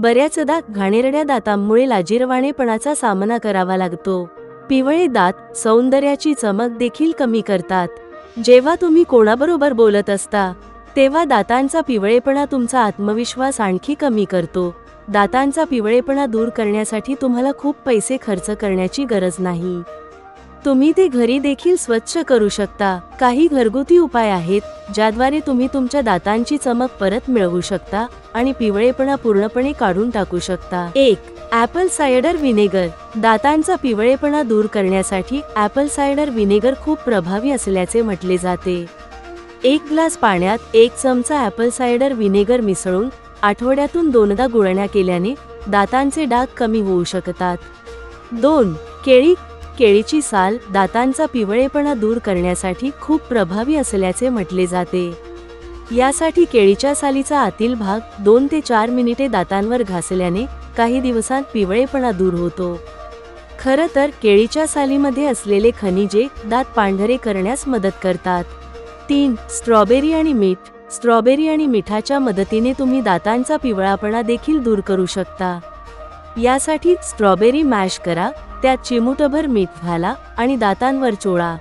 बऱ्याचदा घाणेरड्या दातांमुळे लाजिरवाणेपणाचा सामना करावा लागतो. पिवळे दात सौंदर्याची चमक देखील कमी करतात. जेव्हा तुम्ही कोणाबरोबर बोलत असता तेव्हा दातांचा पिवळेपणा तुमचा आत्मविश्वास आणखी कमी करतो. दातांचा पिवळेपणा दूर करण्यासाठी तुम्हाला खूप पैसे खर्च करण्याची गरज नाही. तुम्ही ते घरी देखील स्वच्छ करू शकता. काही घरगुती उपाय आहेत ज्याद्वारे तुम्ही तुमच्या दातांची चमक परत मिळवू शकता आणि पिवळेपणा पूर्णपणे काढून टाकू शकता. एक ॲपल सायडर विनेगर दातांचा पिवळेपणा दूर करण्यासाठी ॲपल सायडर विनेगर खूप प्रभावी असल्याचे म्हटले जाते. एक ग्लास पाण्यात एक चमचा ॲपल सायडर विनेगर मिसळून आठवड्यातून दोनदा गुळण्या केल्याने दातांचे डाग कमी होऊ शकतात. दोन केळी केळीची साल दातांचा पिवळेपणा दूर करण्यासाठी खूप प्रभावी असल्याचे म्हटले जाते. यासाठी केळीच्या सालीचा आतील भाग दोन ते चार मिनिटे दातांवर घासल्याने काही दिवसांत पिवळेपणा दूर होतो. खरं तर केळीच्या सालीमध्ये असलेले खनिजे दात पांढरे करण्यास मदत करतात. तीन स्ट्रॉबेरी आणि मीठ. स्ट्रॉबेरी आणि मिठाच्या मदतीने तुम्ही दातांचा पिवळापणा देखील दूर करू शकता. यासाठी स्ट्रॉबेरी मॅश करा त्यात चिमुटभर मीठ घाला आणि दातांवर चोळा.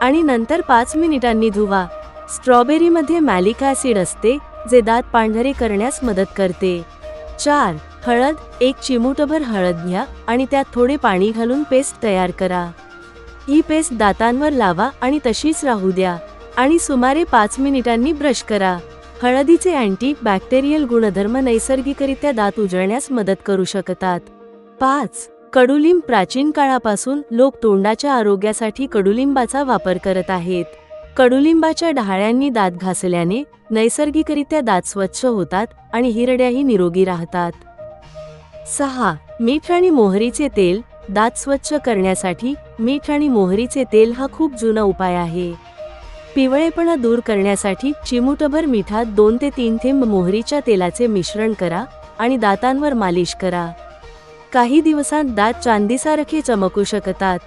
आणि नंतर पाच मिनिटांनी धुवा. स्ट्रॉबेरीमध्ये मॅलिक ॲसिड असते जे दात पांढरे करण्यास मदत करते. चार हळद एक चिमुटभर हळद घ्या आणि त्यात थोडे पाणी घालून पेस्ट तयार करा. ही पेस्ट दातांवर लावा आणि तशीच राहू द्या. आणि सुमारे पाच मिनिटांनी ब्रश करा. हळदीचे अँटी बॅक्टेरियल गुणधर्म नैसर्गिकरित्या दात उजळण्यास मदत करू शकतात. पाच कडुलिंब प्राचीन काळापासून लोक तोंडाच्या आरोग्यासाठी कडुलिंबाचा वापर करत आहेत. कडुलिंबाच्या डहाळ्यांनी दात घासल्याने नैसर्गिकरित्या दात स्वच्छ होतात आणि हिरड्याही निरोगी राहतात. सहा. मीठ आणि मोहरीचे तेल दात स्वच्छ करण्यासाठी मीठ आणि मोहरीचे तेल हा खूप जुना उपाय आहे. पिवळेपणा दूर करण्यासाठी चिमूटभर मिठात दोन ते तीन थेंब मोहरीच्या तेलाचे मिश्रण करा आणि दातांवर मालिश करा. काही दिवसांत दात चांदीसारखे चमकू शकतात.